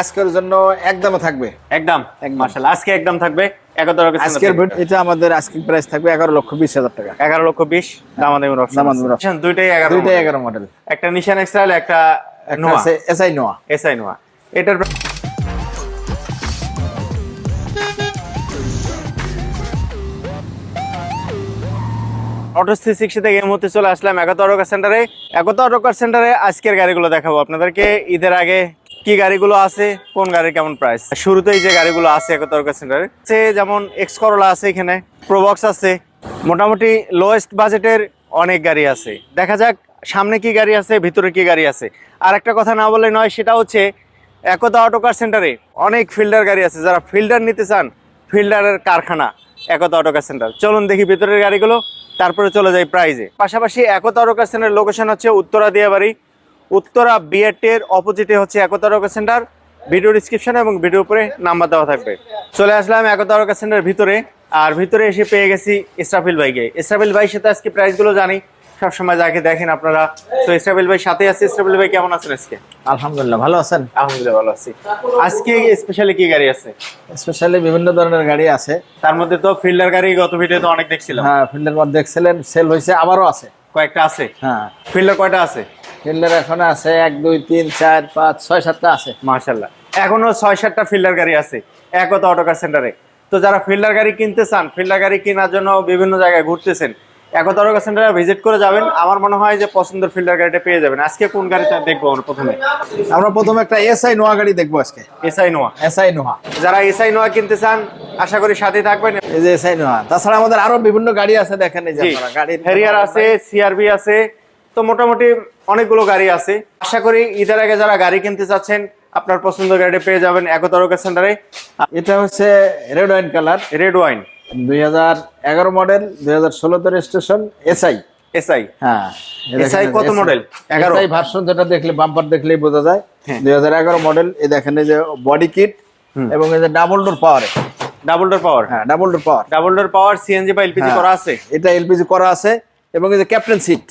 আজকের জন্য একদমে থাকবে। একদম। মাশাআল্লাহ আজকে একদম থাকবে আজকের এটা আমাদের আজকিং প্রাইস থাকবে এগারো লক্ষ বিশ হাজার টাকা। এগারো লক্ষ বিশ option। দুইটাই এগারো দুইটাই এগারো মডেল একটা নিশান একটা এসআই নোয়া এসআই নোয়া এটার অটো থ্রি সিক্সটি থেকে এই মুহূর্তে চলে আসলাম একতা অটোকার সেন্টারে একতা অটোকার সেন্টারে আজকের গাড়িগুলো দেখাবো আপনাদেরকে। ঈদের আগে কি গাড়িগুলো আছে, কোন গাড়ির কেমন প্রাইস শুরুতেই যে গাড়িগুলো আছে একতা অটোকার সেন্টারে সে যেমন এক্স করোলা আছে এখানে প্রবক্স আছে, মোটামুটি লোয়েস্ট বাজেটের অনেক গাড়ি আছে। দেখা যাক সামনে কি গাড়ি আছে, ভিতরে কি গাড়ি আছে। আর একটা কথা না বলে নয়, সেটা হচ্ছে একতা অটোকার সেন্টারে অনেক ফিল্ডার গাড়ি আছে। যারা ফিল্ডার নিতে চান, ফিল্ডারের কারখানা একতা অটোকার সেন্টার। চলুন দেখি ভিতরের গাড়িগুলো, তারপরে চলে যাই প্রাইজে পাশাপাশি একতা অটোকার সেন্টারের লোকেশন হচ্ছে উত্তরা দিয়াবাড়ি উত্তরা বিআরটির অপোজিটে হচ্ছে Ekota autocar centre video description এবং ভিডিও উপরে নাম্বার দেওয়া থাকবে। চলে আসলাম একতা অটোকার সেন্টারের ভিতরে। আর ভিতরে এসে পেয়ে গেছি ইসরাফিল ভাইকে। ইসরাফিল ভাইয়ের সাথে আজকে প্রাইসগুলো জানি। সবসময় যাকে দেখেন আপনারা। তো ইসরাফিল ভাই সাথে আছে। ইসরাফিল ভাই কেমন আছেন আজকে? আলহামদুলিল্লাহ ভালো আছেন? আলহামদুলিল্লাহ ভালো আছি। আজকে স্পেশালি কি গাড়ি আছে? স্পেশালি বিভিন্ন ধরনের গাড়ি আছে। তার মধ্যে তো ফিল্ডার গাড়ি গত ভিডিও তো অনেক দেখছিলাম। হ্যাঁ ফিল্ডার মধ্যে এক্সেলেন্ট সেল হয়েছে আবারও আছে। কয়েকটা আছে? হ্যাঁ। ফিল্ডার কয়টা আছে? ফিল্ডের এখন আছে এক দুই তিন চার পাঁচ ছয় সাতটা আছে। মাশাল্লাহ এখনও ছয় সাতটা ফিল্ডার গাড়ি আছে একতা অটোকার সেন্টারে তো যারা ফিল্ডার গাড়ি কিনতে চান ফিল্ডার গাড়ি কেনার জন্য বিভিন্ন জায়গায় ঘুরতেছেন একতা অটোকার সেন্টারে ভিজিট করে যাবেন। আমার মনে হয় যে পছন্দের ফিল্ডার গাড়িটা পেয়ে যাবেন। আজকে কোন গাড়িটা দেখব আমরা প্রথমে? আমরা প্রথমে একটা এসআই নোয়া গাড়ি দেখব আজকে। এসআই নোয়া এসআই নোয়া যারা এসআই নোয়া কিনতে চান আশা করি সাথে থাকবেন। এই যে এসআই নোয়া তাছাড়া আমাদের আরও বিভিন্ন গাড়ি আছে দেখেন এই যে গাড়ির হ্যারিয়ার আছে সিআরবি আছে তো মোটামুটি অনেকগুলো গাড়ি আছে। আশা করি ঈদের আগে যারা গাড়ি কিনতে চাচ্ছেন আপনার পছন্দের গাড়ি পেয়ে যাবেন একতারকা সেন্টারে। এটা হচ্ছে red wine colour red wine দুই এগারো মডেল দুই হাজার ষোলোতে রেজিস্ট্রেশন এসআই এসআই হ্যাঁ SI কত? 11? এগারো। ভার্সন যেটা দেখলে বাম্পার দেখলেই বোঝা যায়। হ্যাঁ। দুই হাজার এগারো মডেল এই দেখেন এই যে বডি কিট এবং এই যে double door power double door power হ্যাঁ double door power double door power CNG বা এলপিজি হ্যাঁ। করা আছে? এটা এলপিজি করা আছে। এবং এই যে ক্যাপ্টেন সিট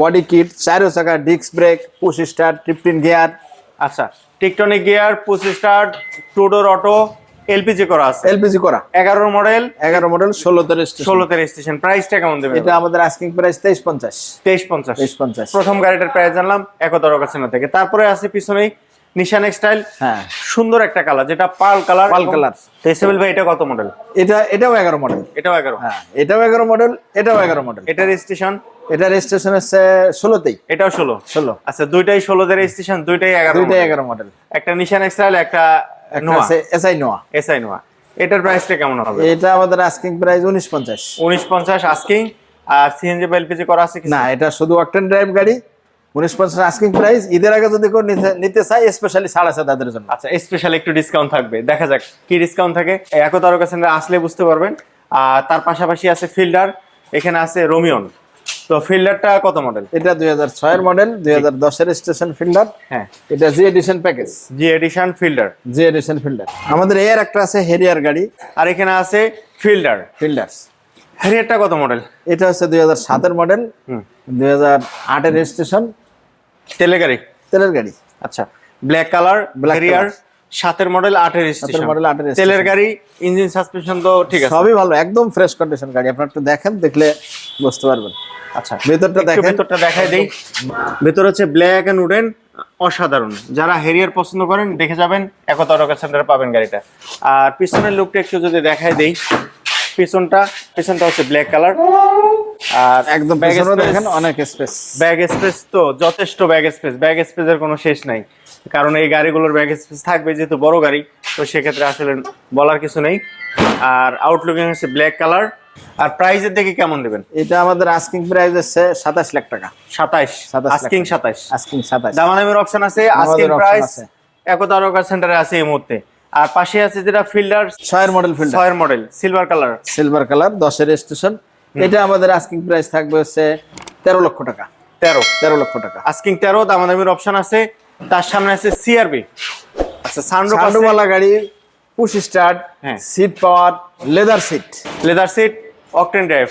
বডি কিট চারো চাকা disc brake push start tiptronic gear আচ্ছা tiptronic gear push start two door auto LPG করা আছে। এলপিজি করা। এগারো মডেল এগারো মডেল ষোলোতে রেজিস্ট্রেশন ষোলোতে রেজিস্ট্রেশন প্রাইসটা কেমন দেবে এটা আমাদের আস্কিং প্রাইস তেইশ পঞ্চাশ। তেইশ পঞ্চাশ। তেইশ পঞ্চাশ। প্রথম গাড়িটার প্রাইস জানলাম একতরকা না থেকে। তারপরে আছে পিছনেই নিশান এক্সটাইল হ্যাঁ। সুন্দর একটা কালার যেটা পাল কালার পাল colour। তেসেবেল ভাই এটা কত মডেল এটা এটাও এগারো মডেল এটাও এগারো। হ্যাঁ এটাও এগারো মডেল এটাও এগারো মডেল এটা রেজিস্ট্রেশন এটা রেজিস্ট্রেশন হচ্ছে ষোলোতেই। এটাও ষোলো? ষোলো। আচ্ছা দুইটাই ষোলোতে রেজিস্ট্রেশন দুইটাই এগারো দুইটাই model। এগারো মডেল একটা নিশান এক্সটাইল একটা নোয়া আছে এসআই নোয়া এসআই নোয়া এটার প্রাইসটা কেমন হবে? এটা আমাদের আস্কিং প্রাইস উনিশ পঞ্চাশ। উনিশ পঞ্চাশ আস্কিং আর সিএনজি বা এলপিজি করা আছে কি না এটা শুধু অকটেন ড্রাইভ গাড়ি উনিশ পঞ্চাশ আস্কিং প্রাইস ঈদের আগে যদি কেউ নিতে- চাই স্পেশালি ছাড় আছে তাদের জন্য। আচ্ছা স্পেশাল একটু ডিসকাউন্ট থাকবে। দেখা যাক কি ডিসকাউন্ট থাকে। একতারকা সেন্টার আসলে বুঝতে পারবেন। আর তার পাশাপাশি আছে ফিল্ডার এখানে আছে রোমিয়ন তো ফিল্ডারটা কত মডেল এটা দুই হাজার ছয়ের মডেল দুই হাজার দশের স্টেশন ফিল্ডার হ্যাঁ। এটা G edition package G edition Fielder G edition Fielder আমাদের এর একটা আছে হেরিয়ার গাড়ি। আর এখানে আছে ফিল্ডার ফিল্ডার্স হ্যারিয়ারটা কত মডেল এটা হচ্ছে দুই হাজার সাতের মডেল দুই হাজার আটের রেজিস্ট্রেশন তেলে গাড়ি? তেলের গাড়ি। আচ্ছা ব্ল্যাক কালার হ্যারিয়ার সাতের মডেল আটের স্টেশন model, আটের তেলের গাড়ি ইঞ্জিন সাসপেনশন তো ঠিক আছে। সবই ভালো একদম ফ্রেশ কন্ডিশন গাড়ি। আপনার একটু দেখেন দেখলে বুঝতে পারবেন। আচ্ছা ভেতরটা দেখেন। ভেতরটা দেখাই দেই। ভেতর হচ্ছে ব্ল্যাক এন্ড উডেন অসাধারণ। যারা হেরিয়ার পছন্দ করেন দেখে যাবেন একতা রকেট সেন্টারে পাবেন গাড়িটা। আর পিছনের লুকটা একটু যদি দেখাই দেই পিছনটা পিছনটা হচ্ছে ব্ল্যাক কালার আর একদম স্পেস দেখেন অনেক স্পেস ব্যাগ স্পেস তো যথেষ্ট ব্যাগ স্পেস ব্যাগ স্পেসের কোনো শেষ নাই। কারণ এই গাড়িগুলোর ব্যাগ স্পেস থাকবে যেহেতু বড় গাড়ি তো সেক্ষেত্রে আসলে বলার কিছু নেই। আর আউটলুকিং হচ্ছে ব্ল্যাক কালার আর প্রাইজের দিকে কেমন দেবেন এটা আমাদের আস্কিং প্রাইস হচ্ছে সাতাশ লাখ টাকা। সাতাইশ 27 আস্কিং টাকা। সাতাইশ আস্কিং সাতাশ। দামাদামির অপশন আছে আস্কিং প্রাইস আছে। একতারকা সেন্টারে আছে এই মুহূর্তে। আর পাশে আছে যেটা ফিল্ডার ছয়ের মডেল ফিল্ডার ছয়ের model silver colour silver colour দশের স্টেশন এটা আমাদের আস্কিং প্রাইস থাকবে হচ্ছে তেরো লক্ষ টাকা। তেরো। তেরো লক্ষ টাকা। আস্কিং তেরো দামাদামির অপশন আছে। তার সামনে আছে সিআরবি আচ্ছা সানরুফ আছে। গাড়ি পুশ স্টার্ট হ্যাঁ। Seat power leather seat leather seat octane drive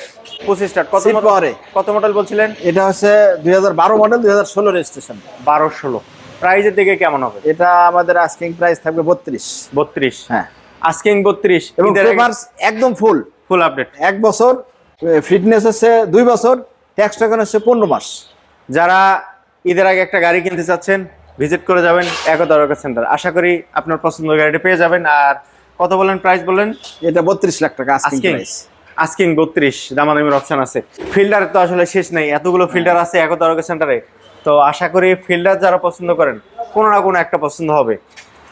পঁচিশ স্টার কত এ। কত মডেল বলছিলেন? এটা হচ্ছে দুই হাজার বারো মডেল দুই হাজার ষোলো রেজিস্ট্রেশন বারো ষোলো। প্রাইজের দিকে কেমন হবে? এটা আমাদের আস্কিং প্রাইস থাকবে বত্রিশ। বত্রিশ। হ্যাঁ। আস্কিং বত্রিশ। এবং একদম ফুল ফুল আপডেট এক বছর ফিটনেস হচ্ছে দুই বছর ট্যাক্স টাকান হচ্ছে পনেরো মাস। যারা ঈদের আগে একটা গাড়ি কিনতে চাচ্ছেন ভিজিট করে যাবেন একতারকা সেন্টার আশা করি আপনার পছন্দের গাড়িটা পেয়ে যাবেন। আর কত বলেন প্রাইস বললেন? এটা বত্রিশ লাখ টাকা প্রাইস আস্কিং বত্রিশ দামাদামির অপশন আছে। ফিল্ডার তো আসলে শেষ নেই এতগুলো ফিল্টার আছে একতারকা সেন্টারে তো আশা করি ফিল্ডার যারা পছন্দ করেন কোনো না কোনো একটা পছন্দ হবে।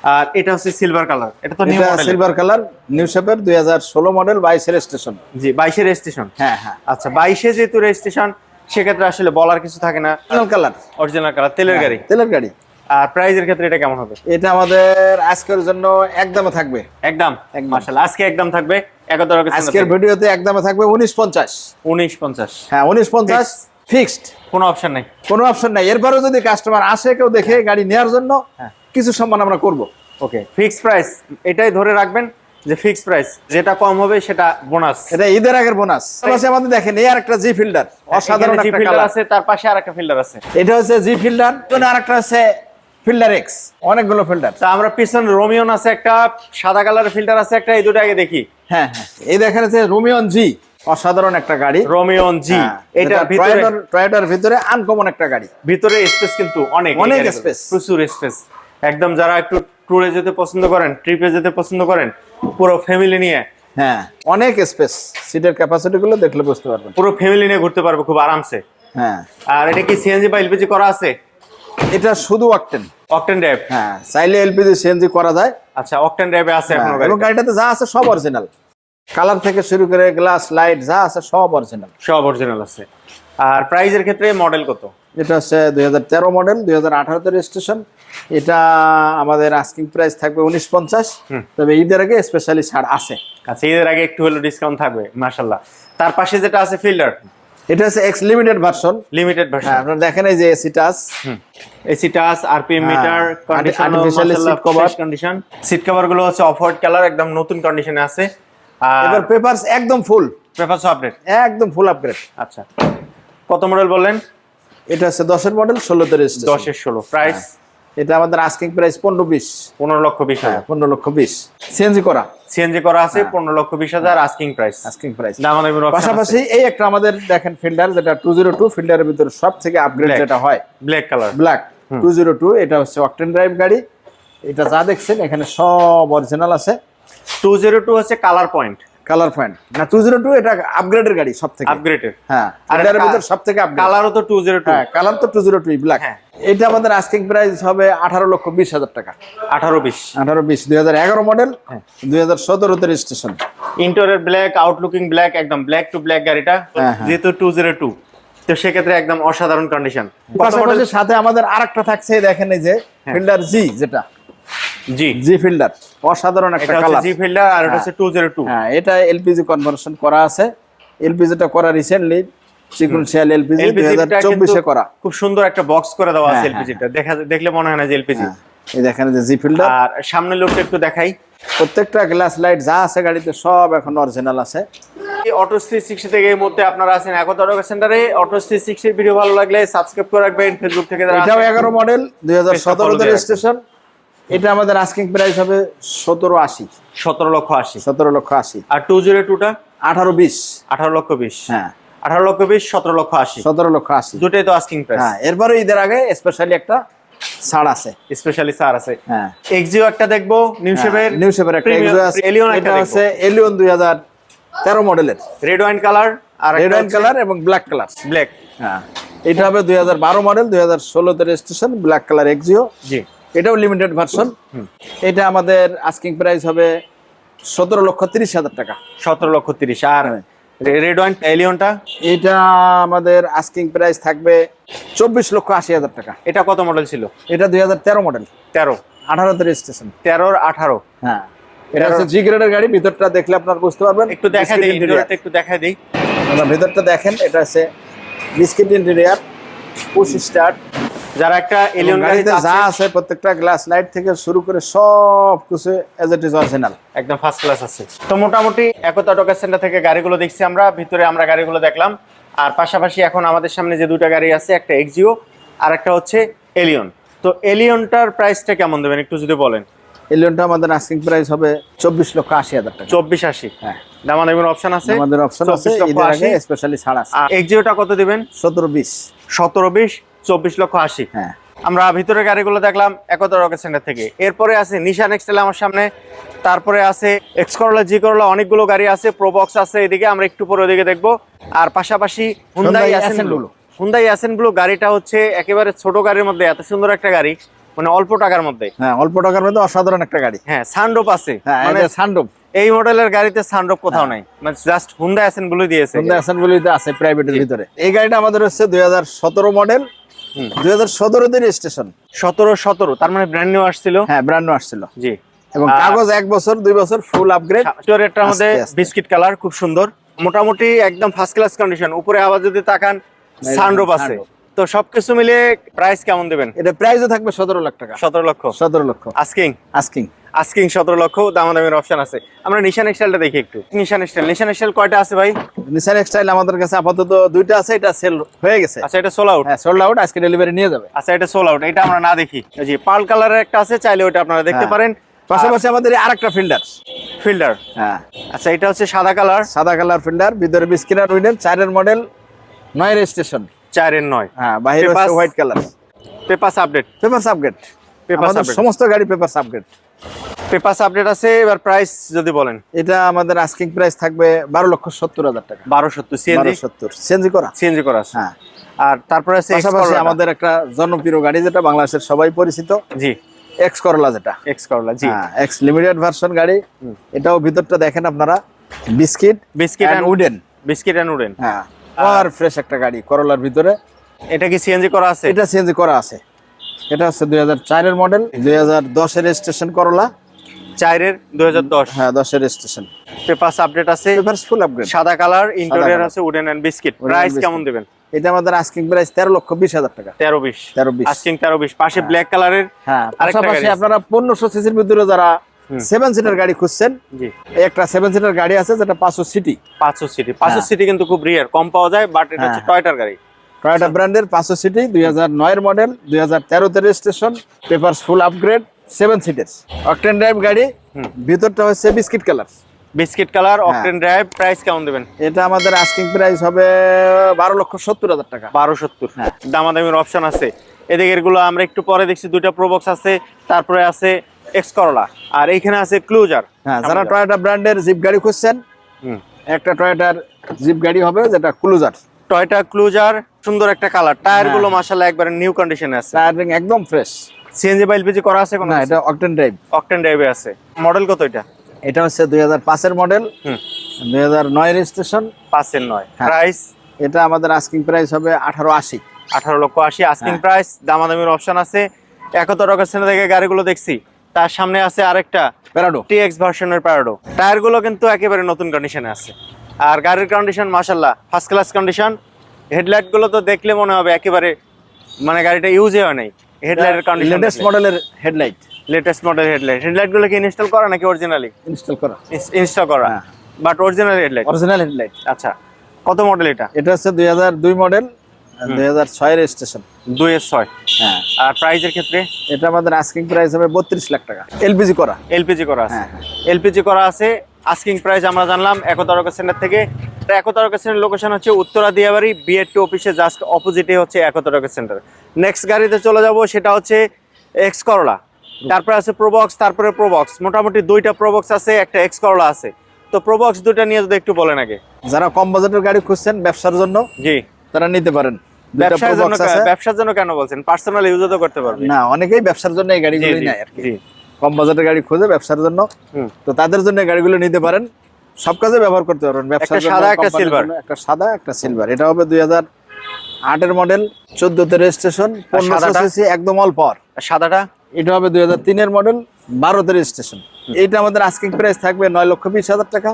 আর এটা হচ্ছে সিলভার কালার এটা তো new model silver colour new শেপের দুই হাজার ষোলো মডেল বাইশের স্টেশন জি বাইশের রেজিস্ট্রেশন হ্যাঁ হ্যাঁ। আচ্ছা বাইশে যেহেতু রেজিস্ট্রেশন সেক্ষেত্রে আসলে বলার কিছু থাকে না। কালার অরিজিনাল কালার তেলের গাড়ি। তেলের গাড়ি। আর প্রাইজের ক্ষেত্রে এটা কেমন হবে? এটা আমাদের আজকের জন্য একদমে থাকবে। একদম। মাশাআল্লাহ আজকে একদম থাকবে। একাত্তর আজকের ভিডিওতে একদমে থাকবে উনিশ পঞ্চাশ। উনিশ পঞ্চাশ। হ্যাঁ উনিশ পঞ্চাশ ফিক্সড কোনো অপশন নেই। কোনো অপশন নাই। এরপরেও যদি কাস্টমার আসে কেউ দেখে গাড়ি নেওয়ার জন্য হ্যাঁ। কিছু সম্মান আমরা করব। ওকে ফিক্স প্রাইস এটাই ধরে রাখবেন যে ফিক্স প্রাইস যেটা কম হবে সেটা বোনাস এটা ঈদের আগের বোনাস আমাদের দেখেন এই আর একটা জি ফিল্ডার অসাধারণ জি একটা কালার আছে তার পাশে আর একটা ফিল্টার আছে। এটা হচ্ছে জি ফিল্ডার আর একটা হচ্ছে ফিল্ডার এক্স অনেকগুলো ফিল্ডার তা আমরা পিছন রোমিয়ন আছে একটা সাদা কালারের ফিল্টার আছে একটা এই দুটো আগে দেখি। হ্যাঁ হ্যাঁ এই দেখেন হচ্ছে রোমিয়ন জি অসাধারণ একটা গাড়ি। রোমিয়ন জি হ্যাঁ, এটা ভিতরে টয়োটার- ভিতরে আনকমন একটা গাড়ি। ভিতরে স্পেস কিন্তু অনেক অনেক space। প্রচুর স্পেস একদম যারা একটু ট্যুরে যেতে পছন্দ করেন ট্রিপে যেতে পছন্দ করেন পুরো ফ্যামিলি নিয়ে। হ্যাঁ অনেক স্পেস সিটের ক্যাপাসিটি গুলো দেখলে বুঝতে পারবেন। পুরো ফ্যামিলি নিয়ে ঘুরতে পারবে খুব আরামসে। হ্যাঁ। আর এটা কি সিএনজি বা এলপিজি করা আছে? এটা শুধু অকটেন অকটেন ড্রাইভ হ্যাঁ চাইলে এলপিজি সিএনজি করা যায়। আচ্ছা অকটেন ড্রাইভে আছে হ্যাঁ, এখনও এবং গাড়ি গাড়িটাতে যা আছে সব অরিজিনাল কালার থেকে শুরু করে গ্লাস লাইট যা আছে সব অরিজিনাল সব অরিজিনাল আছে। আর প্রাইজের ক্ষেত্রে মডেল কত? এটা হচ্ছে দুই হাজার তেরো মডেল দুই হাজার আঠারোতে রেজিস্ট্রেশন এটা আমাদের আস্কিং প্রাইস থাকবে উনিশ পঞ্চাশ। তবে ঈদের আগে স্পেশালি ছাড় আছে। আচ্ছা এদের আগে একটু হলো ডিসকাউন্ট থাকবে মাশাল্লাহ তার পাশে যেটা আছে ফিল্ডার এটা হচ্ছে X limited version limited version আপনারা দেখেন এই যে AC touch AC touch RPM meter condition artificial seat cover। Condition seat কভারগুলো হচ্ছে অফ হোয়াইট কালার একদম নতুন কন্ডিশনে আছে। আর এবার পেপারস একদম ফুল পেপারস আপডেট একদম ফুল আপগ্রেড আচ্ছা। কত মডেল বললেন? এটা হচ্ছে দশের মডেল ষোলোতে রেজিস্ট্রেশন দশের ষোলো প্রাইস এটা আমাদের আস্কিং প্রাইস পনেরো বিশ। পনেরো লক্ষ বিশ হ্যাঁ হাজার পনেরো লক্ষ বিশ। সিএনজি করা। সিএনজি করা আছে পনেরো লক্ষ বিশ হাজার আস্কিং প্রাইস আস্কিং প্রাইস দামাদামির পাশাপাশি এই একটা আমাদের দেখেন ফিল্ডার যেটা টু জিরো টু ফিল্ডারের ভিতরে সব থেকে আপগ্রেড যেটা হয়। Black colour black two zero two এটা হচ্ছে অকটেন ড্রাইভ গাড়ি। এটা যা দেখছেন এখানে সব অরিজিনাল আছে। টু জিরো টু হচ্ছে কালার পয়েন্ট কালার পয়েন্ট না টু জিরো টু এটা আপগ্রেডের গাড়ি সব থেকে আপগ্রেডেড হ্যাঁ আর এটা ভিতর সব থেকে আপগ্রেড কালারও তো টু জিরো টু হ্যাঁ কালার তো টু জিরো টু ব্ল্যাক হ্যাঁ। এটা আমাদের আস্কিং প্রাইস হবে আঠারো লক্ষ বিশ হাজার টাকা। আঠারো বিশ। আঠারো বিশ দুই হাজার এগারো মডেল হ্যাঁ। দুই হাজার সতেরোতে registration interior black outlooking black একদম ব্ল্যাক টু ব্ল্যাক গাড়িটা হ্যাঁ, হ্যাঁ। যেহেতু টু জিরো টু তো সেক্ষেত্রে একদম অসাধারণ কন্ডিশন সাথে আমাদের আরেকটা থাকছে দেখেন এই যে হ্যাঁ। ফিল্ডার জি যেটা। জি। জি ফিল্ডার অসাধারণ একটা কালার জি ফিল্ডার আর এটা হচ্ছে টু জিরো টু হ্যাঁ এটা এলপিজি কনভার্সন করা আছে। এলপিজিটা করা রিসেন্টলি সিকুয়েন্সিয়াল এলপিজি দুই হাজার চব্বিশে করা। খুব সুন্দর একটা বক্স করে দেওয়া আছে হ্যাঁ, এলপিজিটা দেখা দেখলে মনে হয় না যে এলপিজি হ্যাঁ, এই দেখেন যে জি ফিল্ডার আর সামনের লোকটা একটু দেখাই। প্রত্যেকটা গ্লাস লাইট যা আছে গাড়িতে সব এখন অরিজিনাল আছে। অটো থ্রি সিক্সটি থেকে এই মুহূর্তে আপনারা আছেন একতা সেন্টারে। অটো থ্রি সিক্সটির ভিডিও ভালো লাগলে সাবস্ক্রাইব করে রাখবেন। ফেসবুক থেকে এটাও এগারো মডেল দুই হাজার দিয়ে রেজিস্ট্রেশন এটা আমাদের আস্কিং প্রাইস হবে সতেরো আশি। সতেরো লক্ষ আশি। সতেরো লক্ষ আশি। আর টু জিরো টুটা আঠারো বিশ। আঠারো লক্ষ বিশ। হ্যাঁ। আঠারো লক্ষ বিশ সতেরো লক্ষ আশি। সতেরো লক্ষ আশি। দুটোই তো আস্কিং প্রাইস হ্যাঁ এরপরে ঈদের আগে স্পেশালি একটা ছাড় আছে। স্পেশালি স্যার আছে। হ্যাঁ। এক্সিও একটা দেখব নিউ শেপের নিউ শেপের একটা এক্সো আছে। এলিয়ন একটা আছে এলিয়ন দুই হাজার তেরো মডেলের রেড ওয়াইন কালার আর রেড অ্যান্ড কালার এবং ব্ল্যাক কালার ব্ল্যাক হ্যাঁ। এটা হবে দুই হাজার বারো মডেল দুই হাজার ষোলোতে registration black colour Axio G. এটাও লিমিটেড ভার্সন এটা আমাদের আস্কিং প্রাইস হবে সতেরো লক্ষ তিরিশ হাজার টাকা। সতেরো লক্ষ তিরিশ। আর রেড ওয়াইন এলিয়নটা এটা আমাদের আস্কিং প্রাইস থাকবে চব্বিশ লক্ষ আশি হাজার টাকা। এটা কত মডেল ছিল? এটা দুই হাজার তেরো মডেল তেরো। আঠারোতে রেজিস্ট্রেশন তেরোর আঠারো। হ্যাঁ। এটা হচ্ছে জি গ্রেডের গাড়ি ভিতরটা দেখলে আপনার বুঝতে পারবেন। একটু দেখা দিই একটু দেখা দিই। ভেতরটা দেখেন এটা আছে বিস্কিট ইন্টেরিয়ার পুশ স্টার্ট যারা একটা এলিয়ন গাড়িতে যা আছে প্রত্যেকটা গ্লাস লাইট থেকে শুরু করে সব কিছু এজ ইট ইজ অরিজিনাল একদম ফার্স্ট ক্লাস আছে। তো মোটামুটি একতা টকা সেন্টার থেকে গাড়িগুলো দেখছি আমরা ভিতরে আমরা গাড়িগুলো দেখলাম। আর পাশাপাশি এখন আমাদের সামনে যে দুটো গাড়ি আছে একটা এক্সিও আর একটা হচ্ছে এলিয়ন তো এলিয়নটার প্রাইসটা কেমন দেবেন? একটু যদি বলেন। এলিয়নটা আমাদের আস্কিং প্রাইস হবে চব্বিশ লক্ষ আশি হাজার টাকা। চব্বিশ আশি। হ্যাঁ। দামাদামির অপশন আছে? আমাদের অপশন আছে ঈদের আগে স্পেশালি ছাড় আছে। এক্সিওটা কত দিবেন? সতেরো বিশ। সতেরো বিশ। চব্বিশ লক্ষ আশি। হ্যাঁ। আমরা ভিতরের গাড়িগুলো দেখলাম একতা রকেট সেন্টার থেকে। এরপরে আছে নিশান এক্সটেল আমার সামনে। তারপরে আছে এক্স করলা জি করলা অনেকগুলো গাড়ি আছে প্রোবক্স আছে এদিকে আমরা একটু পরে ওদিকে দেখব। আর পাশাপাশি Hyundai Hyundai Accent Accent blue Blue। Hyundai Accent blue গাড়িটা হচ্ছে একেবারে ছোট গাড়ির মধ্যে এত সুন্দর একটা গাড়ি মানে অল্প টাকার মধ্যে। হ্যাঁ অল্প টাকার মধ্যে অসাধারণ একটা গাড়ি। হ্যাঁ সানরোপ আছে। হ্যাঁ মানে এটা এই মডেলের গাড়িতে সানরোপ কোথাও নাই। মানে জাস্ট হুন্ডা অ্যাসেন ব্লু দিয়েছে। সুন্দর অ্যাসেম্বলিতে আছে প্রাইভেটের ভিতরে। এই গাড়িটা আমাদের হচ্ছে দুই হাজার সতেরো মডেল হুম। দুই হাজার সতেরো সতেরো তার মানে ব্র্যান্ড নিউ আসছিল? হ্যাঁ ব্র্যান্ড নিউ আসছিল। জি। এবং কাগজ এক বছর দুই বছর ফুল আপগ্রেড স্টোরেরটার মধ্যে। বিস্কিট কালার খুব সুন্দর। মোটামুটি একদম ফার্স্ট ক্লাস কন্ডিশন উপরে আবার যদি তাকান সানরুফ আছে। তো সবকিছু মিলে প্রাইস কেমন দেবেন? এটা প্রাইসও থাকবে সতেরো লাখ টাকা। সতেরো লক্ষ। সতেরো লক্ষ। আস্কিং আস্কিং আস্কিং সতেরো লক্ষ দামাদামের অপশন আছে। আমরা নিশান এক্সটাইলটা দেখি একটু। নিশান এক্সটাইল নিশান এক্সটাইল কয়টা আছে ভাই? নিশান এক্সটাইল আমাদের কাছে আপাতত দুইটা আছে এটা সেল হয়ে গেছে। আচ্ছা এটা সোল আউট হ্যাঁ সোল্ড আউট আজকে ডেলিভারি নিয়ে যাবে। আচ্ছা এটা সোল আউট এটা আমরা না দেখি। যে পার্ল কালারের একটা আছে চাইলে ওটা আপনারা দেখতে হ্যাঁ। পারেন। পাশাপাশি আমাদের আরেকটা ফিল্ডার ফিল্ডার হ্যাঁ। আচ্ছা এটা হচ্ছে সাদা কালার। সাদা কালার ফিল্ডার ভিতরে বিস্কিনার উইডেন চারের মডেল নয় রেজিস্ট্রেশন চারের নয়। হ্যাঁ বাইরে white colour papers update paper আমাদের upgrade। সমস্ত গাড়ি পেপার আপগ্রেড পেপাস আপডেট আছে এবার প্রাইস যদি বলেন। এটা আমাদের আস্কিং প্রাইস থাকবে বারো লক্ষ সত্তর হাজার টাকা। বারো সত্তর সিএনজি সত্তর সিএনজি করা। সিএনজি করা হ্যাঁ। আর তারপরে আছে পাশাপাশি আমাদের একটা জনপ্রিয় গাড়ি যেটা বাংলাদেশের সবাই পরিচিত জি। এক্স করলা যেটা। এক্স করলা জি। হ্যাঁ এক্স লিমিটেড ভার্সন গাড়ি। এটাও ভিতরটা দেখেন আপনারা। Biscuit biscuit and wooden biscuit and wooden হ্যাঁ আর ফ্রেশ একটা গাড়ি করলার ভিতরে। এটা কি সিএনজি করা আছে? এটা সিএনজি করা আছে। এটা হচ্ছে দুই হাজার চারের মডেল দুই হাজার দশের স্টেশন করলা চাইরের দুই হাজার দশ। হ্যাঁ দশের স্টেশন আপডেট আছে। ফুল সাদা কালার ইন্টেরিয়র আছে উডেন এন্ড বিস্কিট প্রাইস কেমন দেবেন? এটা আমাদের আস্কিং প্রাইস তেরো লক্ষ বিশ হাজার টাকা। তেরো বিশ। তেরো বিশ। আস্কিং তেরো বিশ। পাশে ব্ল্যাক কালারের হ্যাঁ পাশাপাশি আপনারা পনেরোশো সিসির ভিতরে যারা সেভেন সিটার গাড়ি খুঁজছেন একটা সেভেন সিটার গাড়ি আছে যেটা পাঁচশো সিটি পাঁচশো সিটি পাঁচশো হ্যাঁ। সিটি কিন্তু খুব রিয়ার কম পাওয়া যায় বাট এটা হচ্ছে। টয়টার গাড়ি। টয়োটা ব্র্যান্ডের পাঁচশো সিটি দুই হাজার নয়ের মডেল দুই হাজার তেরোতে registration paper full upgrade seven সিটের অকটেন ড্রাইভ গাড়ি ভিতরটা হচ্ছে biscuit colour biscuit colour octane drive price কেমন দেবেন? এটা আমাদের আস্কিং প্রাইস হবে বারো লক্ষ সত্তর হাজার টাকা। বারো সত্তর। হ্যাঁ। দামাদামির অপশন আছে। এদিকে এগুলো আমরা একটু পরে দেখছি দুইটা প্রোবক্স আছে তারপরে আছে এক্স করলা আর এইখানে আছে ক্লুজার হ্যাঁ যারা টয়োটা ব্র্যান্ডের জিপ গাড়ি খুঁজছেন একটা টয়োটার জিপ গাড়ি হবে যেটা ক্লুজার টয়টা ক্লুজার সুন্দর একটা কালার টায়ার হ্যাঁ। গুলো মাশাআল্লাহ একবারে নিউ কন্ডিশনে আছে। টায়ারিং একদম ফ্রেশ সিএনজি বা এলপিজি করা আছে কোন না এটা অকটেন ড্রাইভ অকটেন ড্রাইভে আছে। মডেল কত এটা? এটা হচ্ছে দুই হাজার পাঁচের মডেল হুম। দুই হাজার নয় রেজিস্ট্রেশন পাঁচের নয়। হ্যাঁ। প্রাইস এটা আমাদের আস্কিং প্রাইস হবে আঠারো আশি। আঠারো লক্ষ আশি আস্কিং হ্যাঁ। প্রাইস দামাদামির অপশন আছে। একত্তর অগস্টের থেকে গাড়িগুলো দেখছি। তার সামনে আছে আরেকটা প্যারাডো টিএক্স ভার্সনের প্যারাডো টায়ারগুলো কিন্তু একেবারে নতুন কন্ডিশনে আছে। আর গাড়ির কন্ডিশন মাশাল্লাহ ফার্স্ট ক্লাস কন্ডিশন হেডলাইটগুলো তো দেখলে মনে হবে একেবারে মানে গাড়িটা ইউজই হয় নাই। হেডলাইটের কন্ডিশন লেটেস্ট মডেলের হেডলাইট। লেটেস্ট মডেল হেডলাইট হেডলাইটগুলো কি ইনস্টল করা নাকি অরিজিনালি ইনস্টল করা। ইনস্টল করা। হ্যাঁ। But original headlight original headlight আচ্ছা কত মডেল এটা? এটা হচ্ছে দুই হাজার দুই মডেল দুই হাজার ছয় রেজিস্ট্রেশন দুই এর ছয়। হ্যাঁ। আর প্রাইজের ক্ষেত্রে? এটা আমাদের আস্কিং প্রাইস হবে বত্রিশ লাখ টাকা। এলপিজি করা। এলপিজি করা আছে। হ্যাঁ, এলপিজি করা আছে আস্কিং প্রাইস আমরা জানলাম একতারকা সেন্টার থেকে। তো একতারকা সেন্টার লোকেশন হচ্ছে উত্তরা দিয়াবাড়ি বিএড টু অফিসে জাস্ট অপোজিটে হচ্ছে একতারকা সেন্টার নেক্সট গাড়িতে চলে যাব সেটা হচ্ছে এক্স করলা তারপরে আছে প্রোবক্স তারপরে প্রোবক্স মোটামুটি দুইটা প্রোবক্স আছে একটা এক্স করলা আছে। তো প্রোবক্স দুইটা নিয়ে যদি একটু বলেন আগে। যারা কম বাজেটের গাড়ি খুঁজছেন ব্যবসার জন্য জি। তারা নিতে পারেন। ব্যবসার জন্য ব্যবসার জন্য কেন বলছেন? পার্সোনাল ইউজও তো করতে পারবে। না অনেকেই ব্যবসার জন্য এই গাড়িগুলো নেয় আর কি। কম বাজেটের গাড়ি খুঁজে ব্যবসার জন্য। তো তাদের জন্য গাড়িগুলো নিতে পারেন। সব কাজে ব্যবহার করতে পারবেন ব্যবসার জন্য, সাদা, একটা সিলভার একটা সাদা একটা সিলভার এটা হবে দুই হাজার আটের মডেল চোদ্দতে রেজিস্ট্রেশন পনেরোশো? সিসি একদম অল পর আর। সাদাটা? এটা হবে দুই হাজার তিনের মডেল বারোতে রেজিস্ট্রেশন এটা আমাদের আস্কিং প্রাইস থাকবে নয় লক্ষ বিশ হাজার টাকা।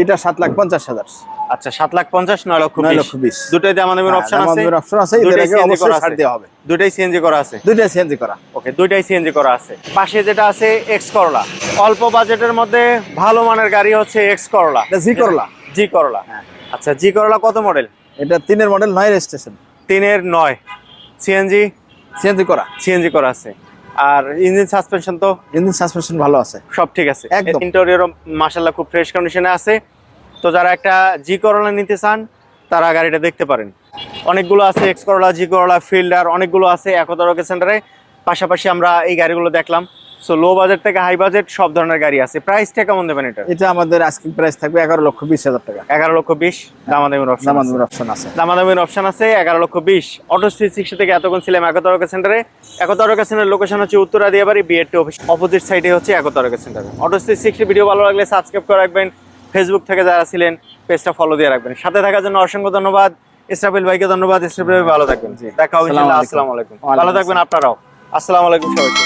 এটা সাত লাখ পঞ্চাশ হাজার। আচ্ছা সাত লাখ পঞ্চাশ নয় লক্ষ নয় লক্ষ বিশ। দুটোতে আমাদের অপশন আছে। অপশন আছে দুইটাই অবশ্যই ছাড় দেওয়া হবে। দুইটাই সিএনজি করা আছে। দুইটাই সিএনজি করা। ওকে দুইটাই সিএনজি করা আছে। পাশে যেটা আছে এক্স করলা অল্প বাজেটের মধ্যে ভালো মানের গাড়ি হচ্ছে এক্স করলা জি করলা জি করলা হ্যাঁ। আচ্ছা জি করলা কত মডেল এটা তিনের মডেল নয় রেজিস্ট্রেশন। তিনের নয়। সিএনজি সিএনজি করা। সিএনজি করা আছে। আর ইঞ্জিন সাসপেনশন তো? ইঞ্জিন সাসপেনশন ভালো আছে। সব ঠিক আছে। একদম। ইন্টেরিয়র মাশাল্লাহ খুব ফ্রেশ কন্ডিশনে আছে। তো যারা একটা জি করোলা নিতে চান তারা গাড়িটা দেখতে পারেন। অনেকগুলো আছে এক্স করোলা জি করোলা ফিল্ডার অনেকগুলো আছে একতারকে সেন্টারে পাশাপাশি আমরা এই গাড়িগুলো দেখলাম। সো লো বাজেট থেকে হাই বাজেট সব ধরনের গাড়ি আছে। প্রাইসটা কেমন দেবেন এটা এটা আমাদের আজকে প্রাইস থাকবে এগারো লক্ষ বিশ হাজার টাকা। এগারো লক্ষ বিশ। দামাদামির অপশন দামাদামের অপশন আছে। দামাদামির অপশন আছে এগারো লক্ষ বিশ। অটো থ্রি সিক্সটি থেকে এতক্ষণ ছিলাম একতারকা সেন্টারে একতারকা সেন্টারের লোকেশন হচ্ছে উত্তরা দিয়ে বাড়ি বিএড অফিস অপোজিট সাইডে হচ্ছে একতারকা সেন্টারে অটো থ্রি সিক্সটি ভিডিও ভালো লাগলে সাবস্ক্রাইব করে রাখবেন। ফেসবুক থেকে যারা ছিলেন পেজটা ফলো দিয়ে রাখবেন। সাথে থাকার জন্য অসংখ্য ধন্যবাদ। ইসরাফিল ভাইকে ধন্যবাদ। ইসরাফিল ভাই ভালো থাকবেন। দেখা হবে আসসালামু আলাইকুম। ভালো থাকবেন আপনারাও। আসসালামু আলাইকুম সবাইকে।